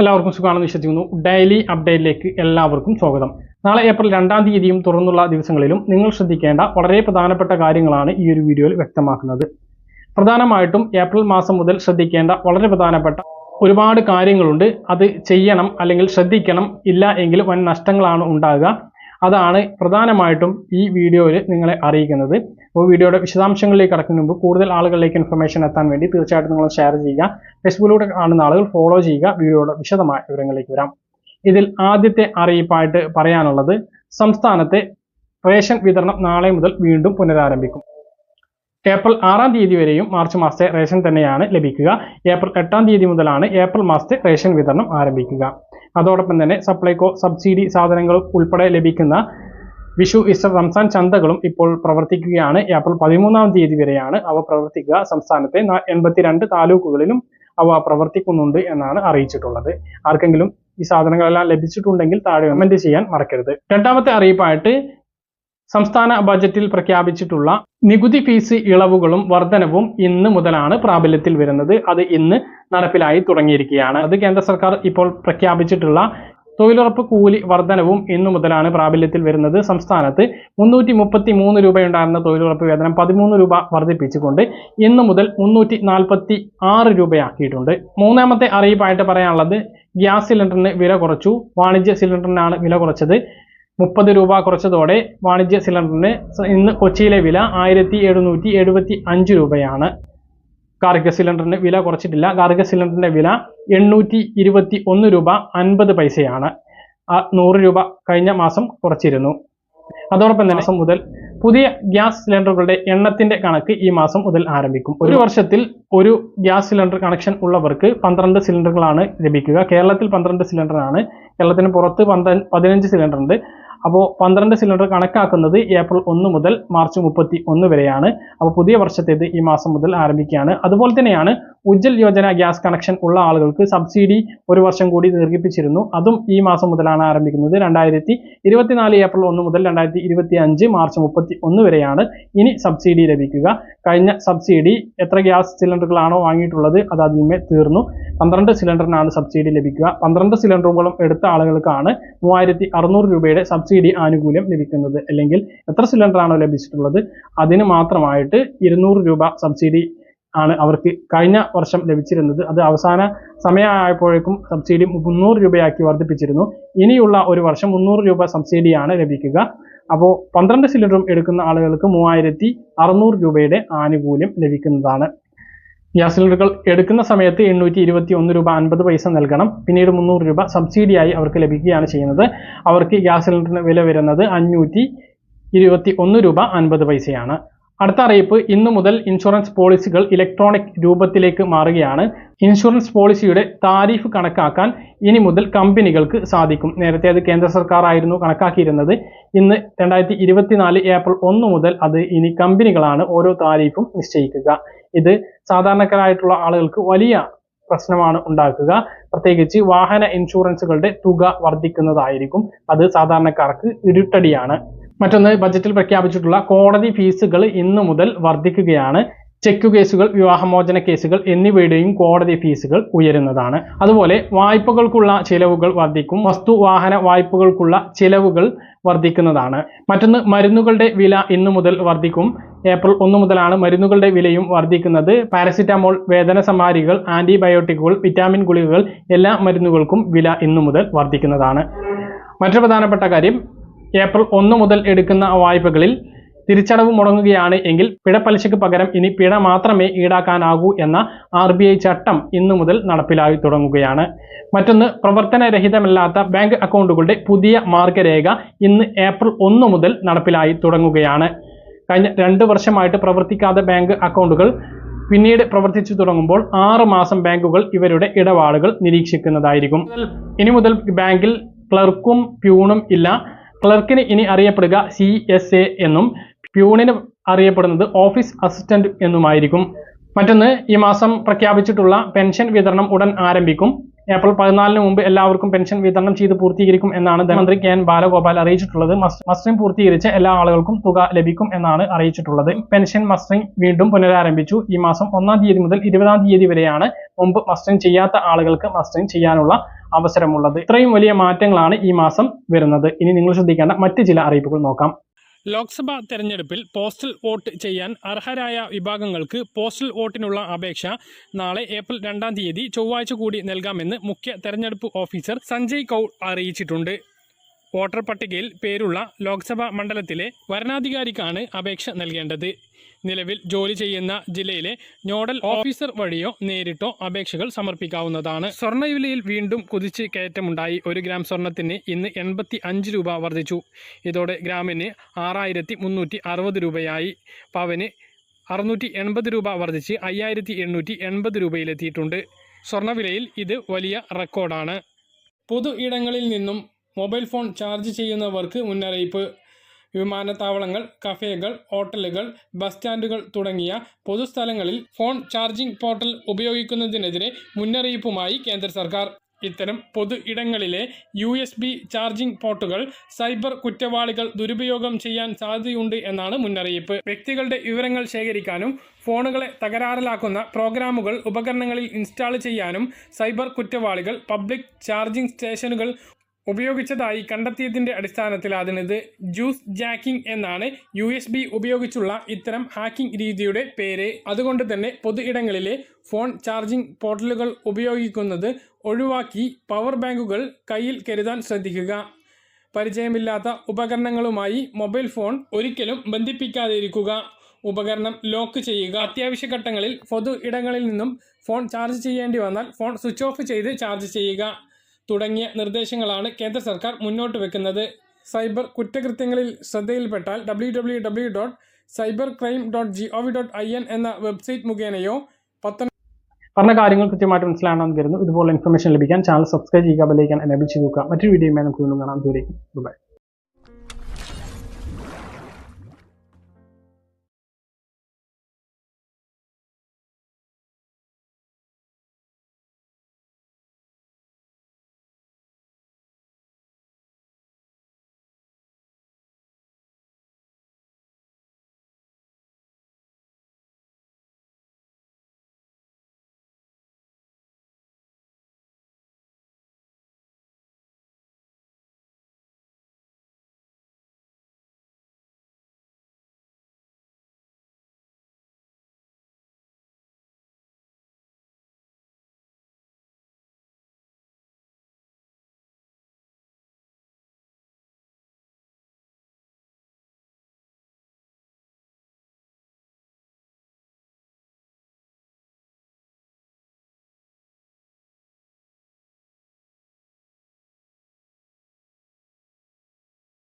എല്ലാവർക്കും സുഖമാണെന്ന് വിശ്വസിക്കുന്നു. ഡെയിലി അപ്ഡേറ്റിലേക്ക് എല്ലാവർക്കും സ്വാഗതം. നാളെ ഏപ്രിൽ രണ്ടാം തീയതിയും തുറന്നുള്ള ദിവസങ്ങളിലും നിങ്ങൾ ശ്രദ്ധിക്കേണ്ട വളരെ പ്രധാനപ്പെട്ട കാര്യങ്ങളാണ് ഈ ഒരു വീഡിയോയിൽ വ്യക്തമാക്കുന്നത്. പ്രധാനമായിട്ടും ഏപ്രിൽ മാസം മുതൽ ശ്രദ്ധിക്കേണ്ട വളരെ പ്രധാനപ്പെട്ട ഒരുപാട് കാര്യങ്ങളുണ്ട്. അത് ചെയ്യണം അല്ലെങ്കിൽ ശ്രദ്ധിക്കണം. ഇല്ല എങ്കിൽ വൻ നഷ്ടങ്ങളാണ് ഉണ്ടാകുക. അതാണ് പ്രധാനമായിട്ടും ഈ വീഡിയോയിൽ നിങ്ങളെ അറിയിക്കുന്നത്. അപ്പോൾ വീഡിയോയുടെ വിശദാംശങ്ങളിലേക്ക് കടക്കുന്ന മുമ്പ് കൂടുതൽ ആളുകളിലേക്ക് ഇൻഫർമേഷൻ എത്താൻ വേണ്ടി തീർച്ചയായിട്ടും നിങ്ങൾ ഷെയർ ചെയ്യുക. ഫേസ്ബുക്കിലൂടെ കാണുന്ന ആളുകൾ ഫോളോ ചെയ്യുക. വീഡിയോയുടെ വിശദമായ വിവരങ്ങളിലേക്ക് വരാം. ഇതിൽ ആദ്യത്തെ അറിയിപ്പായിട്ട് പറയാനുള്ളത് സംസ്ഥാനത്തെ റേഷൻ വിതരണം നാളെ മുതൽ വീണ്ടും പുനരാരംഭിക്കും. ഏപ്രിൽ ആറാം തീയതി വരെയും മാർച്ച് മാസത്തെ റേഷൻ തന്നെയാണ് ലഭിക്കുക. ഏപ്രിൽ എട്ടാം തീയതി മുതലാണ് ഏപ്രിൽ മാസത്തെ റേഷൻ വിതരണം ആരംഭിക്കുക. അതോടൊപ്പം തന്നെ സപ്ലൈകോ സബ്സിഡി സാധനങ്ങൾ ഉൾപ്പെടെ ലഭിക്കുന്ന വിഷു ഇസ്റ്റർ റംസാൻ ചന്തകളും ഇപ്പോൾ പ്രവർത്തിക്കുകയാണ്. ഏപ്രിൽ പതിമൂന്നാം തീയതി വരെയാണ് അവ പ്രവർത്തിക്കുക. സംസ്ഥാനത്തെ എൺപത്തിരണ്ട് താലൂക്കുകളിലും അവ പ്രവർത്തിക്കുന്നുണ്ട് എന്നാണ് അറിയിച്ചിട്ടുള്ളത്. ആർക്കെങ്കിലും ഈ സാധനങ്ങളെല്ലാം ലഭിച്ചിട്ടുണ്ടെങ്കിൽ താഴെ കമന്റ് ചെയ്യാൻ മറക്കരുത്. രണ്ടാമത്തെ അറിയിപ്പായിട്ട് സംസ്ഥാന ബജറ്റിൽ പ്രഖ്യാപിച്ചിട്ടുള്ള നികുതി ഫീസ് ഇളവുകളും വർധനവും ഇന്ന് മുതലാണ് പ്രാബല്യത്തിൽ വരുന്നത്. അത് ഇന്ന് നടപ്പിലായി തുടങ്ങിയിരിക്കുകയാണ്. അത് കേന്ദ്ര സർക്കാർ ഇപ്പോൾ പ്രഖ്യാപിച്ചിട്ടുള്ള തൊഴിലുറപ്പ് കൂലി വർധനവും ഇന്നു മുതലാണ് പ്രാബല്യത്തിൽ വരുന്നത്. സംസ്ഥാനത്ത് മുന്നൂറ്റി മുപ്പത്തി മൂന്ന് രൂപയുണ്ടായിരുന്ന തൊഴിലുറപ്പ് വേതനം പതിമൂന്ന് രൂപ വർദ്ധിപ്പിച്ചുകൊണ്ട് ഇന്നു മുതൽ മുന്നൂറ്റി നാൽപ്പത്തി ആറ് രൂപയാക്കിയിട്ടുണ്ട്. മൂന്നാമത്തെ അറിയിപ്പായിട്ട് പറയാനുള്ളത് ഗ്യാസ് സിലിണ്ടറിന് വില കുറച്ചു. വാണിജ്യ സിലിണ്ടറിനാണ് വില കുറച്ചത്. മുപ്പത് രൂപ കുറച്ചതോടെ വാണിജ്യ സിലിണ്ടറിന് ഇന്ന് കൊച്ചിയിലെ വില ആയിരത്തി എഴുന്നൂറ്റി എഴുപത്തി അഞ്ച് രൂപയാണ്. കാർഗ സിലിണ്ടറിന് വില കുറച്ചിട്ടില്ല. കാർഗ സിലിണ്ടറിന്റെ വില എണ്ണൂറ്റി ഇരുപത്തി ഒന്ന് രൂപ അൻപത് പൈസയാണ്. നൂറ് രൂപ കഴിഞ്ഞ മാസം കുറച്ചിരുന്നു. അതോടൊപ്പം തന്നെ മാസം മുതൽ പുതിയ ഗ്യാസ് സിലിണ്ടറുകളുടെ എണ്ണത്തിന്റെ കണക്ക് ഈ മാസം മുതൽ ആരംഭിക്കും. ഒരു വർഷത്തിൽ ഒരു ഗ്യാസ് സിലിണ്ടർ കണക്ഷൻ ഉള്ളവർക്ക് പന്ത്രണ്ട് സിലിണ്ടറുകളാണ് ലഭിക്കുക. കേരളത്തിൽ പന്ത്രണ്ട് സിലിണ്ടറാണ്. കേരളത്തിന് പുറത്ത് പന്ത്ര- പതിനഞ്ച് സിലിണ്ടർ ഉണ്ട് അപ്പോൾ പന്ത്രണ്ട് സിലിണ്ടർ കണക്കാക്കുന്നത് ഏപ്രിൽ ഒന്ന് മുതൽ മാർച്ച് മുപ്പത്തി ഒന്ന് വരെയാണ്. അപ്പോൾ പുതിയ വർഷത്തേത് ഈ മാസം മുതൽ ആരംഭിക്കുകയാണ്. അതുപോലെ തന്നെയാണ് ഉജ്ജൽ യോജന ഗ്യാസ് കണക്ഷൻ ഉള്ള ആളുകൾക്ക് സബ്സിഡി ഒരു വർഷം കൂടി ദീർഘിപ്പിച്ചിരുന്നു. അതും ഈ മാസം മുതലാണ് ആരംഭിക്കുന്നത്. രണ്ടായിരത്തി ഇരുപത്തിനാല് ഏപ്രിൽ ഒന്ന് മുതൽ രണ്ടായിരത്തി ഇരുപത്തി അഞ്ച് മാർച്ച് മുപ്പത്തി ഒന്ന് വരെയാണ് ഇനി സബ്സിഡി ലഭിക്കുക. കഴിഞ്ഞ സബ്സിഡി എത്ര ഗ്യാസ് സിലിണ്ടറുകളാണോ വാങ്ങിയിട്ടുള്ളത് അത് അതിന്മേൽ തീർന്നു. പന്ത്രണ്ട് സിലിണ്ടറിനാണ് സബ്സിഡി ലഭിക്കുക. പന്ത്രണ്ട് സിലിണ്ടറുകളും എടുത്ത ആളുകൾക്കാണ് മൂവായിരത്തി രൂപയുടെ സബ്സിഡി ആനുകൂല്യം ലഭിക്കുന്നത് അല്ലെങ്കിൽ എത്ര സിലിണ്ടറാണോ ലഭിച്ചിട്ടുള്ളത് അതിന് മാത്രമായിട്ട് ഇരുന്നൂറ് രൂപ സബ്സിഡി ആണ് അവർക്ക് കഴിഞ്ഞ വർഷം ലഭിച്ചിരുന്നത്. അത് അവസാന സമയമായപ്പോഴേക്കും സബ്സിഡി മുന്നൂറ് രൂപയാക്കി വർദ്ധിപ്പിച്ചിരുന്നു. ഇനിയുള്ള ഒരു വർഷം മുന്നൂറ് രൂപ സബ്സിഡിയാണ് ലഭിക്കുക. അപ്പോൾ പന്ത്രണ്ട് സിലിണ്ടറും എടുക്കുന്ന ആളുകൾക്ക് മൂവായിരത്തി അറുന്നൂറ് രൂപയുടെ ആനുകൂല്യം ലഭിക്കുന്നതാണ്. ഗ്യാസ് സിലിണ്ടറുകൾ എടുക്കുന്ന സമയത്ത് എണ്ണൂറ്റി ഇരുപത്തി ഒന്ന് രൂപ അൻപത് പൈസ നൽകണം. പിന്നീട് മുന്നൂറ് രൂപ സബ്സിഡിയായി അവർക്ക് ലഭിക്കുകയാണ് ചെയ്യുന്നത്. അവർക്ക് ഗ്യാസ് സിലിണ്ടറിന് വില വരുന്നത് അഞ്ഞൂറ്റി ഇരുപത്തി ഒന്ന് രൂപ അൻപത് പൈസയാണ്. അടുത്ത അറിയിപ്പ് ഇന്നു മുതൽ ഇൻഷുറൻസ് പോളിസികൾ ഇലക്ട്രോണിക് രൂപത്തിലേക്ക് മാറുകയാണ്. ഇൻഷുറൻസ് പോളിസിയുടെ താരിഫ് കണക്കാക്കാൻ ഇനി മുതൽ കമ്പനികൾക്ക് സാധിക്കും. നേരത്തെ അത് കേന്ദ്ര സർക്കാർ ആയിരുന്നു കണക്കാക്കിയിരുന്നത്. ഇന്ന് രണ്ടായിരത്തി ഏപ്രിൽ ഒന്ന് മുതൽ അത് ഇനി കമ്പനികളാണ് ഓരോ താരിഫും നിശ്ചയിക്കുക. ഇത് സാധാരണക്കാരായിട്ടുള്ള ആളുകൾക്ക് വലിയ പ്രശ്നമാണ് ഉണ്ടാക്കുക. പ്രത്യേകിച്ച് വാഹന ഇൻഷുറൻസുകളുടെ തുക വർദ്ധിക്കുന്നതായിരിക്കും. അത് സാധാരണക്കാർക്ക് ഇരുട്ടടിയാണ്. മറ്റൊന്ന് ബജറ്റിൽ പ്രഖ്യാപിച്ചിട്ടുള്ള കോടതി ഫീസുകൾ ഇന്നു മുതൽ വർദ്ധിക്കുകയാണ്. ചെക്ക് കേസുകൾ വിവാഹമോചന കേസുകൾ എന്നിവയുടെയും കോടതി ഫീസുകൾ ഉയരുന്നതാണ്. അതുപോലെ വായ്പകൾക്കുള്ള ചിലവുകൾ വർദ്ധിക്കും. വസ്തു വാഹന വായ്പകൾക്കുള്ള ചിലവുകൾ വർദ്ധിക്കുന്നതാണ്. മറ്റൊന്ന് മരുന്നുകളുടെ വില ഇന്നു മുതൽ വർദ്ധിക്കും. ഏപ്രിൽ ഒന്ന് മുതലാണ് മരുന്നുകളുടെ വിലയും വർദ്ധിക്കുന്നത്. പാരസിറ്റമോൾ വേദന സമാരികൾ ആന്റിബയോട്ടിക്കുകൾ വിറ്റാമിൻ ഗുളികകൾ എല്ലാ മരുന്നുകൾക്കും വില ഇന്നു മുതൽ വർദ്ധിക്കുന്നതാണ്. മറ്റൊരു പ്രധാനപ്പെട്ട കാര്യം ഏപ്രിൽ ഒന്ന് മുതൽ എടുക്കുന്ന വായ്പകളിൽ തിരിച്ചടവ് മുടങ്ങുകയാണ് എങ്കിൽ പിഴപ്പലിശയ്ക്ക് പകരം ഇനി പിഴ മാത്രമേ ഈടാക്കാനാകൂ എന്ന ആർ ബി ഐ ചട്ടം ഇന്നു മുതൽ നടപ്പിലായി തുടങ്ങുകയാണ്. മറ്റൊന്ന് പ്രവർത്തനരഹിതമല്ലാത്ത ബാങ്ക് അക്കൗണ്ടുകളുടെ പുതിയ മാർഗരേഖ ഇന്ന് ഏപ്രിൽ ഒന്ന് മുതൽ നടപ്പിലായി തുടങ്ങുകയാണ്. കഴിഞ്ഞ രണ്ട് വർഷമായിട്ട് പ്രവർത്തിക്കാതെ ബാങ്ക് അക്കൗണ്ടുകൾ പിന്നീട് പ്രവർത്തിച്ചു തുടങ്ങുമ്പോൾ ആറ് മാസം ബാങ്കുകൾ ഇവരുടെ ഇടപാടുകൾ നിരീക്ഷിക്കുന്നതായിരിക്കും. ഇനി മുതൽ ബാങ്കിൽ ക്ലർക്കും പ്യൂണും ഇല്ല. ക്ലർക്കിന് ഇനി അറിയപ്പെടുക സി എസ് എ എന്നും പ്യൂണിന് അറിയപ്പെടുന്നത് ഓഫീസ് അസിസ്റ്റന്റ് എന്നുമായിരിക്കും. മറ്റൊന്ന് ഈ മാസം പ്രഖ്യാപിച്ചിട്ടുള്ള പെൻഷൻ വിതരണം ഉടൻ ആരംഭിക്കും. ഏപ്രിൽ പതിനാലിന് മുമ്പ് എല്ലാവർക്കും പെൻഷൻ വിതരണം ചെയ്ത് പൂർത്തീകരിക്കും എന്നാണ് ധനമന്ത്രി കെ എൻ ബാലഗോപാൽ അറിയിച്ചിട്ടുള്ളത്. മസ്- മസ്റ്ററിംഗ് പൂർത്തീകരിച്ച് എല്ലാ ആളുകൾക്കും തുക ലഭിക്കും എന്നാണ് അറിയിച്ചിട്ടുള്ളത്. പെൻഷൻ മസ്റ്ററിംഗ് വീണ്ടും പുനരാരംഭിച്ചു. ഈ മാസം ഒന്നാം തീയതി മുതൽ ഇരുപതാം തീയതി വരെയാണ് മുമ്പ് മസ്റ്ററിംഗ് ചെയ്യാത്ത ആളുകൾക്ക് മസ്റ്ററിംഗ് ചെയ്യാനുള്ള അവസരമുള്ളത്. ഇത്രയും വലിയ മാറ്റങ്ങളാണ് ഈ മാസം വരുന്നത്. ഇനി നിങ്ങൾ ശ്രദ്ധിക്കേണ്ട മറ്റ് ചില അറിയിപ്പുകൾ നോക്കാം. ലോക്സഭാ തെരഞ്ഞെടുപ്പിൽ പോസ്റ്റൽ വോട്ട് ചെയ്യാൻ അർഹരായ വിഭാഗങ്ങൾക്ക് പോസ്റ്റൽ വോട്ടിനുള്ള അപേക്ഷ നാളെ ഏപ്രിൽ രണ്ടാം തീയതി ചൊവ്വാഴ്ച കൂടി നൽകാമെന്ന് മുഖ്യ തെരഞ്ഞെടുപ്പ് ഓഫീസർ സഞ്ജയ് കൗൾ അറിയിച്ചിട്ടുണ്ട്. വോട്ടർ പട്ടികയിൽ പേരുള്ള ലോക്സഭാ മണ്ഡലത്തിലെ വരണാധികാരിക്കാണ് അപേക്ഷ നൽകേണ്ടത്. നിലവിൽ ജോലി ചെയ്യുന്ന ജില്ലയിലെ നോഡൽ ഓഫീസർ വഴിയോ നേരിട്ടോ അപേക്ഷകൾ സമർപ്പിക്കാവുന്നതാണ്. സ്വർണവിലയിൽ വീണ്ടും കുതിച്ച് കയറ്റമുണ്ടായി. ഒരു ഗ്രാം സ്വർണത്തിന് ഇന്ന് എൺപത്തി അഞ്ച് രൂപ വർദ്ധിച്ചു. ഇതോടെ ഗ്രാമിന് ആറായിരത്തി മുന്നൂറ്റി അറുപത് രൂപയായി. പവന് അറുന്നൂറ്റി എൺപത് രൂപ വർദ്ധിച്ച് അയ്യായിരത്തി എണ്ണൂറ്റി എൺപത് രൂപയിലെത്തിയിട്ടുണ്ട്. സ്വർണവിലയിൽ ഇത് വലിയ റെക്കോർഡാണ്. പൊതു ഇടങ്ങളിൽ നിന്നും മൊബൈൽ ഫോൺ ചാർജ് ചെയ്യുന്നവർക്ക് മുന്നറിയിപ്പ്. വിമാനത്താവളങ്ങൾ കഫേകൾ ഹോട്ടലുകൾ ബസ് സ്റ്റാൻഡുകൾ തുടങ്ങിയ പൊതുസ്ഥലങ്ങളിൽ ഫോൺ ചാർജിംഗ് പോർട്ടൽ ഉപയോഗിക്കുന്നതിനെതിരെ മുന്നറിയിപ്പുമായി കേന്ദ്ര സർക്കാർ. ഇത്തരം പൊതു ഇടങ്ങളിലെ യു എസ് ബി ചാർജിംഗ് പോർട്ടുകൾ സൈബർ കുറ്റവാളികൾ ദുരുപയോഗം ചെയ്യാൻ സാധ്യതയുണ്ട് എന്നാണ് മുന്നറിയിപ്പ്. വ്യക്തികളുടെ വിവരങ്ങൾ ശേഖരിക്കാനും ഫോണുകളെ തകരാറിലാക്കുന്ന പ്രോഗ്രാമുകൾ ഉപകരണങ്ങളിൽ ഇൻസ്റ്റാൾ ചെയ്യാനും സൈബർ കുറ്റവാളികൾ പബ്ലിക് ചാർജിംഗ് സ്റ്റേഷനുകൾ ഉപയോഗിച്ചതായി കണ്ടെത്തിയതിന്റെ അടിസ്ഥാനത്തിൽ അതിനത് ജ്യൂസ് ജാക്കിംഗ് എന്നാണ് യു എസ് ബി ഉപയോഗിച്ചുള്ള ഇത്തരം ഹാക്കിംഗ് രീതിയുടെ പേര്. അതുകൊണ്ട് തന്നെ പൊതു ഇടങ്ങളിലെ ഫോൺ ചാർജിംഗ് പോർട്ടലുകൾ ഉപയോഗിക്കുന്നത് ഒഴിവാക്കി പവർ ബാങ്കുകൾ കയ്യിൽ കരുതാൻ ശ്രദ്ധിക്കുക. പരിചയമില്ലാത്ത ഉപകരണങ്ങളുമായി മൊബൈൽ ഫോൺ ഒരിക്കലും ബന്ധിപ്പിക്കാതിരിക്കുക. ഉപകരണം ലോക്ക് ചെയ്യുക. അത്യാവശ്യ ഘട്ടങ്ങളിൽ പൊതു ഇടങ്ങളിൽ നിന്നും ഫോൺ ചാർജ് ചെയ്യേണ്ടി വന്നാൽ ഫോൺ സ്വിച്ച് ഓഫ് ചെയ്ത് ചാർജ് ചെയ്യുക. തുടങ്ങിയ നിർദ്ദേശങ്ങളാണ് കേന്ദ്ര സർക്കാർ മുന്നോട്ട് വെക്കുന്നത്. സൈബർ കുറ്റകൃത്യങ്ങളിൽ ശ്രദ്ധയിൽപ്പെട്ടാൽ W W W dot cyber crime dot G O V dot I N എന്ന വെബ്സൈറ്റ് മുഖേനയോ പത്തന പറഞ്ഞ കാര്യങ്ങൾ കൃത്യമായിട്ട് മനസ്സിലാണെന്ന് കരുതുന്നു. ഇതുപോലെ ഇൻഫർമേഷൻ ലഭിക്കാൻ ചാനൽ സബ്സ്ക്രൈബ് ചെയ്യുക ബെല്ലൈക്കാൻ എനേബിൾ ചെയ്തു നോക്കുക മറ്റൊരു വീഡിയോയുമായി നമുക്ക് വീണ്ടും കാണാം. ദൂരേക്കും ബൈ